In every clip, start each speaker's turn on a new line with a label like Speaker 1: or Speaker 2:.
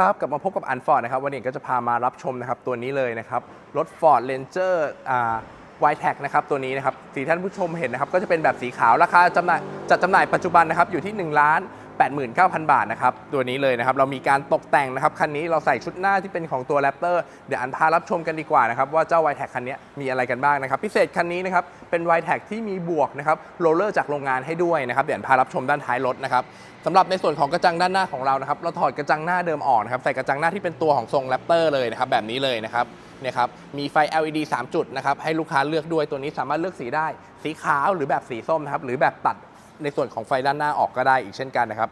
Speaker 1: ครับกลับมาพบกับอันฟอร์ดนะครับวันนี้ก็จะพามารับชมนะครับตัวนี้เลยนะครับรถ Ford Ranger อ่ายแท็กนะครับตัวนี้นะครับสีท่านผู้ชมเห็นนะครับก็จะเป็นแบบสีขาวราคาจำหน่ายจัดจำหน่ายปัจจุบันนะครับอยู่ที่1ล้าน 89,000 บาทนะครับ ตัวนี้เลยนะครับ เรามีการตกแต่งนะครับ คันนี้เราใส่ชุดหน้าที่เป็นของตัว Raptor เดี๋ยวอันพารับชมกันดีกว่านะครับ ว่าเจ้า y t e c คันนี้มีอะไรกันบ้างนะครับ พิเศษคันนี้นะครับ เป็น y t e c ที่มีบวกนะครับโรลเลอร์จากโรงงานให้ด้วยนะครับ เดี๋ยวอันพารับชมด้านท้ายรถนะครับสำหรับในส่วนของกระจังด้านหน้าของเรานะครับ เราถอดกระจังหน้าเดิมออกนะครับ ใส่กระจังหน้าที่เป็นตัวของทรง Raptor เลยนะครับ แบบนี้เลยนะครับเนี่ยครับมีไฟ LED 3 จุดนะครับให้ลูกค้าเลือกด้วยตัวนี้สามารถเลือกสีได้ สีขาวหรือแบบสีส้มนะครับหรือแบบตัด ในส่วนของไฟด้านหน้าออกก็ได้อีกเช่นกันนะครับ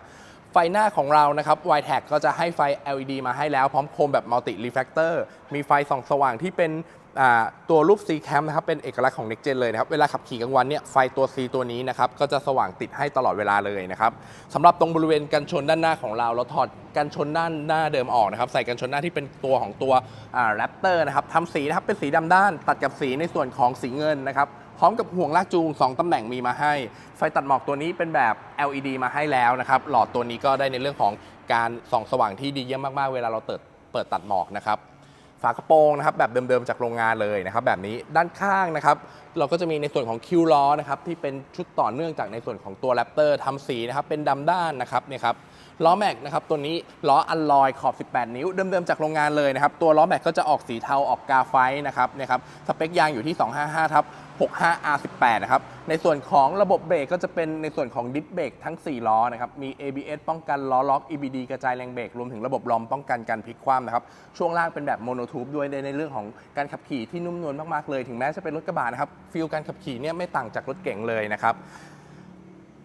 Speaker 1: ไฟหน้าของเรานะครับ y t a g ก็จะให้ไฟ LED มาให้แล้วพร้อมโคมแบบ Multi Reflector มีไฟส่องสว่างที่เป็นตัวรูป C cam นะครับ เป็นเอกลักษณ์ของ Next Gen เลยนะครับ เวลาขับขี่กลางวันเนี่ย ไฟตัว C ตัวนี้นะครับ ก็จะสว่างติดให้ตลอดเวลาเลยนะครับสำหรับตรงบริเวณกันชนด้านหน้าของเรา เราถอดกันชนด้านหน้าเดิมออกนะครับ ใส่กันชนหน้าที่เป็นตัวของตัวแรปเตอร์นะครับทำสีนะครับ เป็นสีดำด้าน ตัดกับสีในส่วนของสีเงินนะครับ พร้อมกับห่วงลากจูง 2 ตำแหน่งมีมาให้ ไฟตัดหมอกตัวนี้เป็นแบบ LED มาให้แล้วนะครับ หลอดตัวนี้ก็ได้ในเรื่องของการส่องสว่างที่ดีเยี่ยมมากๆ เวลาเราเปิดเปิดตัดหมอกนะครับฝากระโปรงนะครับแบบเดิมๆจากโรงงานเลยนะครับแบบนี้ด้านข้างนะครับ เราก็จะมีในส่วนของคิวล้อนะครับที่เป็นชุดต่อเนื่องจากในส่วนของตัวแรปเตอร์ทำสีนะครับเป็นดำด้านนะครับเนี่ยครับล้อแม็กนะครับตัวนี้ล้ออัลลอยขอบ 18 นิ้วเดิมๆจากโรงงานเลยนะครับตัวล้อแม็กก็จะออกสีเทาออกกาไฟนะครับเนี่ยครับสเปคยางอยู่ที่ 255ทับ 65R18 นะครับ ในส่วนของระบบเบรกก็จะเป็นในส่วนของดิสเบรกทั้ง 4 ล้อนะครับ มี ABS ป้องกันล้อล็อก EBD กระจายแรงเบรก รวมถึงระบบลอมป้องกันการพลิกคว่ำนะครับ ช่วงล่างเป็นแบบโมโนทูบด้วยในเรื่องของการขับขี่ที่นุ่มนวลมากๆเลย ถึงแม้จะเป็นรถกระบะนะครับฟีลการขับขี่เนี่ยไม่ต่างจากรถเก๋งเลยนะครับ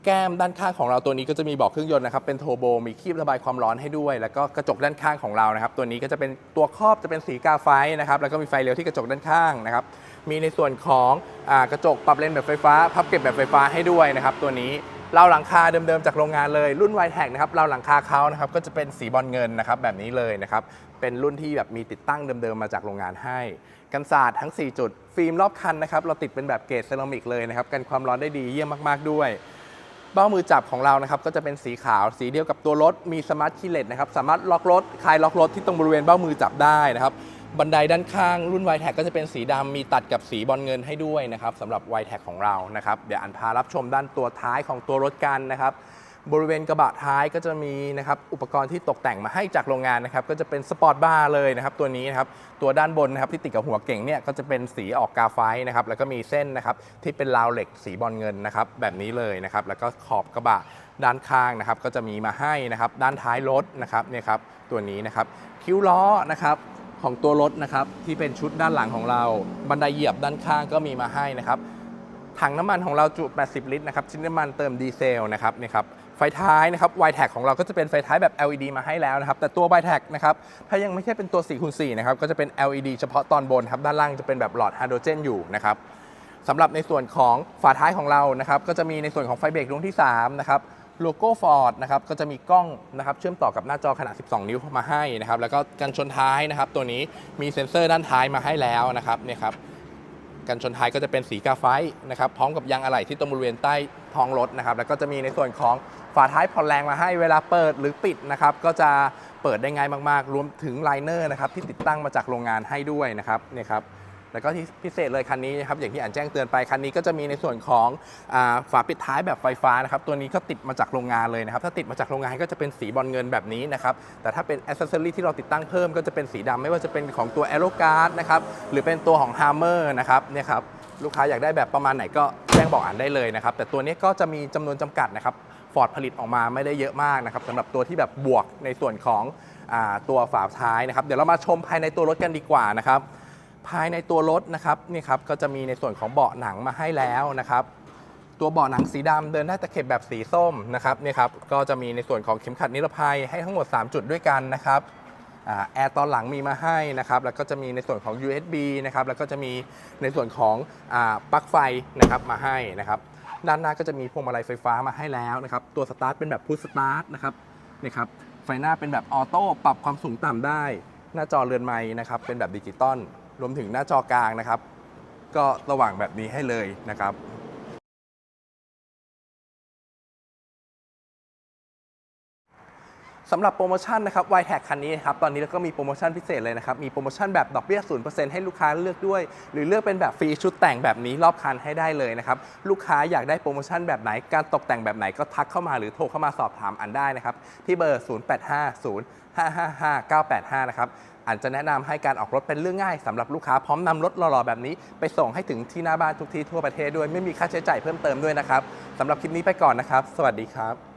Speaker 1: แก้มด้านข้างของเราตัวนี้ก็จะมีบอกเครื่องยนต์นะครับเป็นโทโบมีคีบระบายความร้อนให้ด้วย แล้วก็กระจกด้านข้างของเรานะครับ ตัวนี้ก็จะเป็นตัวครอบจะเป็นสีกาไฟนะครับแล้วก็มีไฟเลี้ยวที่กระจกด้านข้างนะครับ มีในส่วนของอกระจกปรับเลนแบบไฟฟ้า พับเก็บแบบไฟฟ้าให้ด้วยนะครับตัวนี้เราหลังคาเดิมๆจากโรงงานเลยรุ่น y t e c นะครับเราหลังคาเขานะครับก็จะเป็นสีบอลเงินนะครับแบบนี้เลยนะครับเป็นรุ่นที่แบบมีติดตั้งเดิมๆมาจากโรงงานให้ กันศาสตร์ทั้ง 4 จุด ฟิล์มรอบคันนะครับเราติดเป็นแบบเกรดเซรามิกเลยนะครับกันความร้อนได้ดีเยี่ยมมากๆด้วย เบ้ามือจับของเรานะครับก็จะเป็นสีขาวสีเดียวกับตัวรถมีสมาร์ทคีเลสนะครับสามารถล็อกรถคลายล็อกรถที่ตรงบริเวณเบ้ามือจับได้นะครับ บันไดด้านข้างรุ่น y t e c ก็จะเป็นสีดำมีตัดกับสีบอลเงินให้ด้วยนะครับสำหรับ y t e c ของเรานะครับเดี๋ยวอันพารับชมด้านตัวท้ายของตัวรถกันนะครับบริเวณกระบะท้ายก็จะมีนะครับอุปกรณ์ที่ตกแต่งมาให้จากโรงงานนะครับก็จะเป็นสปอร์ตบาร์เลยนะครับตัวนี้นะครับตัวด้านบนนะครับที่ติดกับหัวเก่งเนี่ยก็จะเป็นสีออกกาไฟท์นะครับแล้วก็มีเส้นนะครับที่เป็นราวเหล็กสีบอลเงินนะครับแบบนี้เลยนะครับแล้วก็ขอบกระบะด้านข้างนะครับก็จะมีมาให้นะครับด้านท้ายรถนะครับเนี่ยครับตัวนี้นะครับคิ้วล้อนะครับ ของตัวรถนะครับที่เป็นชุดด้านหลังของเรา บันไดเหยียบด้านข้างก็มีมาให้นะครับถังน้ำมันของเราจุ 80 ลิตรนะครับชิ้นน้ำมันเติมดีเซลนะครับนี่ครับไฟท้ายนะครับ y t a g ของเราก็จะเป็นไฟท้ายแบบ LED มาให้แล้วนะครับ แต่ตัว y t a g นะครับถ้ายังไม่ใช่เป็นตัว4คูณ4นะครับก็จะเป็น LED เฉพาะตอนบนครับด้านล่างจะเป็นแบบหลอดไฮโดรเจนอยู่นะครับสำหรับในส่วนของฝาท้ายของเรานะครับก็จะมีในส่วนของไฟเบรกดวงที่3นะครับ โลโก้ฟอร์ดนะครับก็จะมีกล้องนะครับเชื่อมต่อกับหน้าจอขนาด 12 นิ้วมาให้นะครับแล้วก็กันชนท้ายนะครับ ตัวนี้มีเซ็นเซอร์ด้านท้ายมาให้แล้วนะครับเนี่ยครับกันชนท้ายก็จะเป็นสีกาไฟนะครับพร้อมกับยางอะไหล่ที่ตรงบริเวณใต้ท้องรถนะครับ แล้วก็จะมีในส่วนของฝาท้ายผ่อนแรงมาให้เวลาเปิดหรือปิดนะครับ ก็จะเปิดได้ง่ายมากๆ รวมถึงไลเนอร์นะครับที่ติดตั้งมาจากโรงงานให้ด้วยนะครับเนี่ยครับ แล้วก็ที่พิเศษเลยคันนี้นะครับอย่างที่อ่านแจ้งเตือนไปคันนี้ก็จะมีในส่วนของอฝาปิดท้ายแบบไฟฟ้านะครับตัวนี้ก็ติดมาจากโรงงานเลยนะครับถ้าติดมาจากโรงงานก็จะเป็นสีบอลเงินแบบนี้นะครับแต่ถ้าเป็นอ c เซอรี่ที่เราติดตั้งเพิ่มก็จะเป็นสีดำไม่ว่าจะเป็นของตัว a e r o g u a r d นะครับหรือเป็นตัวของ Hammer นะครับเนี่ยครับลูกค้าอยากได้แบบประมาณไหนก็แจ้งบอกอ่านได้เลยนะครับแต่ตัวนี้ก็จะมีจำนวนจำกัดนะครับฟอร์ดผลิตออกมาไม่ได้เยอะมากนะครับสำหรับตัวที่แบบบวกในส่วนของอตัวฝาท้ายนะครับเดี๋ยวเรามาชมภายในตัวรถกันดีกว่านะครับ ภายในตัวรถนะครับนี่ครับก็จะมีในส่วนของเบาะหนังมาให้แล้วนะครับ ตัวเบาะหนังสีดำเดินได้ตะเข็บแบบสีส้มนะครับนี่ครับก็จะมีในส่วนของเข็มขัดนิรภัยให้ทั้งหมด 3 จุดด้วยกันนะครับอแอร์ตอนหลังมีมาให้นะครับ แล้วก็จะมีในส่วนของ USB นะครับ แล้วก็จะมีในส่วนของอปลั๊กไฟนะครับมาให้นะครับ ด้านหน้าก็จะมีพวงมาลัยไฟฟ้ามาให้แล้วนะครับ ตัวสตาร์ทเป็นแบบพุชสตาร์ทนะครับนี่ครับ ไฟหน้าเป็นแบบออโต้ปรับความสูงต่ำได้ หน้าจอเรือนไม้นะครับ เป็นแบบดิจิตอล รวมถึงหน้าจอกลางนะครับ ก็ระหว่างแบบนี้ให้เลยนะครับ สำหรับโปรโมชั่นนะครับ y t a g คันนี้ครับ ตอนนี้เราก็มีโปรโมชั่นพิเศษเลยนะครับ มีโปรโมชั่นแบบดอกเบี้ย 0%ให้ลูกค้าเลือกด้วย หรือเลือกเป็นแบบฟรีชุดแต่งแบบนี้รอบคันให้ได้เลยนะครับ ลูกค้าอยากได้โปรโมชั่นแบบไหน การตกแต่งแบบไหนก็ทักเข้ามาหรือโทรเข้ามาสอบถามอันได้นะครับ ที่เบอร์ 0850555985 นะครับอันจะแนะนำให้การออกรถเป็นเรื่องง่ายสำหรับลูกค้าพร้อมนำรถหล่อๆแบบนี้ ไปส่งให้ถึงที่หน้าบ้านทุกที่ทั่วประเทศด้วยไม่มีค่าใช้จ่ายเพิ่มเติมด้วยนะครับสำหรับคลิปนี้ไปก่อนนะครับ สวัสดีครับ